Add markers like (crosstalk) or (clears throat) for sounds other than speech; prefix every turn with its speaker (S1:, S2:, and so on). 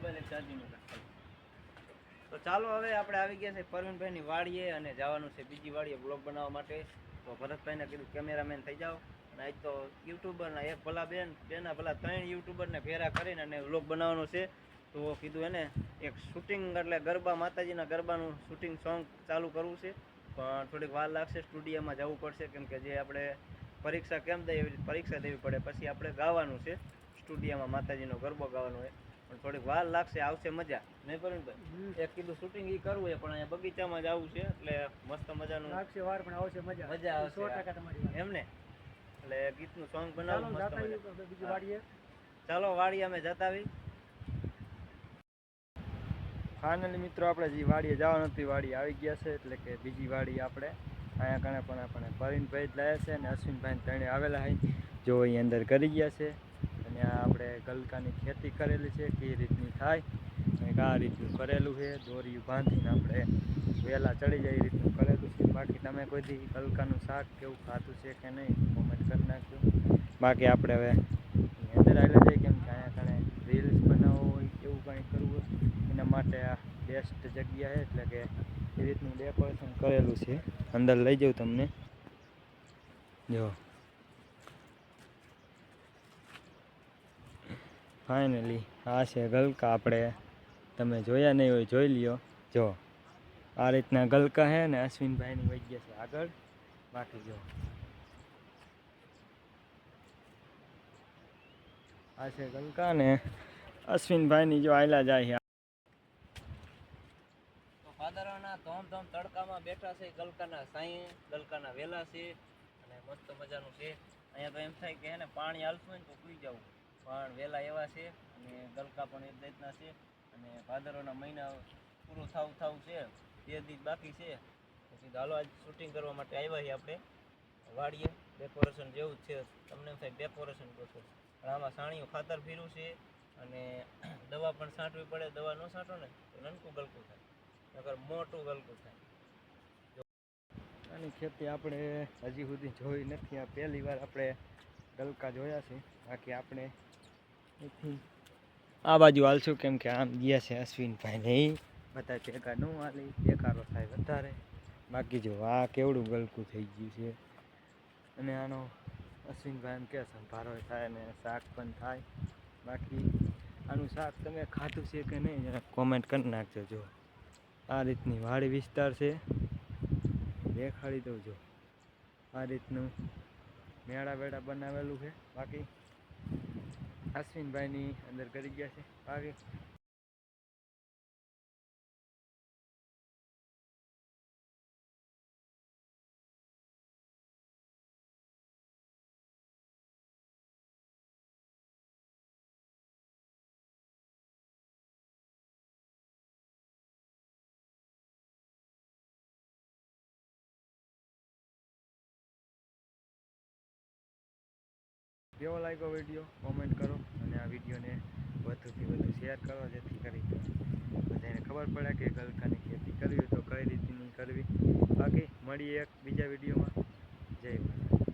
S1: Mobile charging તો ચાલો હવે આપણે આવી ગયા છે પરવીનભાઈની વાડીએ અને જવાનું છે બીજી વાડીએ બ્લોગ બનાવવા માટે. તો ભરતભાઈને કીધું કેમેરામેન થઈ જાઓ. અને આજ તો યુટ્યુબરના એક ભલા બેન બેના ભલા ત્રણ યુટ્યુબરને ભેરા કરીને અને બ્લોગ બનાવવાનો છે. તો કીધું એને એક શૂટિંગ એટલે ગરબા, માતાજીના ગરબાનું શૂટિંગ સોંગ ચાલુ કરવું છે. પણ થોડીક વાર લાગશે સ્ટુડિયોમાં જવું પડશે, કેમ કે જે આપણે પરીક્ષા કેમ દઈએ પરીક્ષા દેવી પડે, પછી આપણે ગાવાનું છે. સ્ટુડિયોમાં માતાજીનો ગરબો ગાવાનો હોય પણ થોડીક વાર લાગશે આવશે મજા. નહીં પરવીનભાઈ એક કીધું શૂટિંગ ઈ કરવું છે પણ અહીંયા બગીચામાં જ આવું છે એટલે મસ્ત મજાનું
S2: લાગશે વાર પણ આવશે મજા.
S1: મજા આવશે.
S2: સો ટકા તમારી વાત.
S1: એમ ને એટલે ગીતનું સોંગ બનાવું મસ્ત
S2: બીજી વાડીએ.
S1: ચાલો વાડી અમે જતા આવી ફાઇનલી મિત્રો આપણે જે વાડીએ જવાનું હતી વાડી આવી ગયા છે એટલે કે બીજી વાડી આપણે. અહીંયા કણે પણ આપણે પરવીનભાઈ જ લાયા છે અને અશ્વિનભાઈ ત્રણે આવેલા હોય જો અહીં અંદર કરી ગયા છે. આ આપણે ગલકાની ખેતી કરેલી છે, કઈ રીતની થાય અને આ રીતનું કરેલું છે, દોરીયું બાંધીને આપણે વહેલા ચડી જાય એ રીતનું કરેલું છે. બાકી તમે કોઈ દી ગલકાનું શાક કેવું ખાધું છે કે નહીં કોમેન્ટ કરી નાખજો. બાકી આપણે હવે અંદર આવેલા જઈએ કેમ કે અહીંયા કણે રીલ્સ બનાવવો હોય એવું કંઈ કરવું હોય, એના માટે આ બેસ્ટ જગ્યા છે, એટલે કે એ રીતનું ડેકોરેશન કરેલું છે. અંદર લઈ જાઉં તમને. જો. ફાઇનલી આ છે ગલકા આપણે. તમે જોયા નહીં હોય, જોઈ લ્યો. જો, આ રીતના ગલકા છે ને અશ્વિનભાઈની વહી ગયા છે આગળ. બાકી જો. આ છે ગલકા ને અશ્વિનભાઈની જો આયલા જાય છે ફાદરોના ધોમ ધોમ તડકામાં બેઠા છે ગલકાના સાંઈ, ગલકાના વેલા છે અને મસ્ત મજાનું છે. અહીંયા તો એમ થાય કે હે પાણી હાલતું હોય ને તો સુઈ જવું. પણ વેલા એવા છે અને ગલકા પણ એ જ રીતના છે અને ભાદરોના મહિના પૂરું થાવું થાવું છે, બે દિવસ બાકી છે. પછી હાલો આજ શૂટિંગ કરવા માટે આવ્યા છીએ આપણે, વાડીએ. ડેકોરેશન જેવું જ છે. તમને એમ થાય ડેકોરેશન કરશો પણ આમાં સાણીઓ ખાતર ફીરું છે અને (clears throat) દવા પણ છાંટવી પડે. દવા ન છાંટો ને તો નનકું ગલકું થાય. નકર મોટું ગલકું થાય. આની ખેતી આપણે હજી સુધી જોઈ નથી. આ પહેલી વાર આપણે ગલકા જોયા છે. બાકી આપણે આ બાજુ હાલશું. કેમ કે આમ ગયા છે અશ્વિનભાઈ નહીં બધા ભેગા ન હાલે બેકારો થાય વધારે. બાકી જો આ કેવડું ગલકું થઈ ગયું છે. અને આનો અશ્વિનભાઈ એમ કે સંભારો થાય અને શાક પણ થાય. બાકી આનું શાક તમે ખાધું છે કે નહીં એને કોમેન્ટ કરી નાખજો જો. આ રીતની વાડી વિસ્તાર છે. દેખાડી દઉં જો. આ રીતનું મેળા વેળા બનાવેલું છે. બાકી અશ્વિનભાઈની અંદર કરી ગયા છે. બાકી કેવો લાગ્યો વીડિયો કોમેન્ટ કરો અને આ વિડીયોને વધુથી વધુ શેર કરો, જેથી કરી બધાને ખબર પડે કે ગલકાની ખેતી કરવી તો કઈ રીતની કરવી. બાકી, મળીએ એક બીજા વિડીયોમાં જય માતા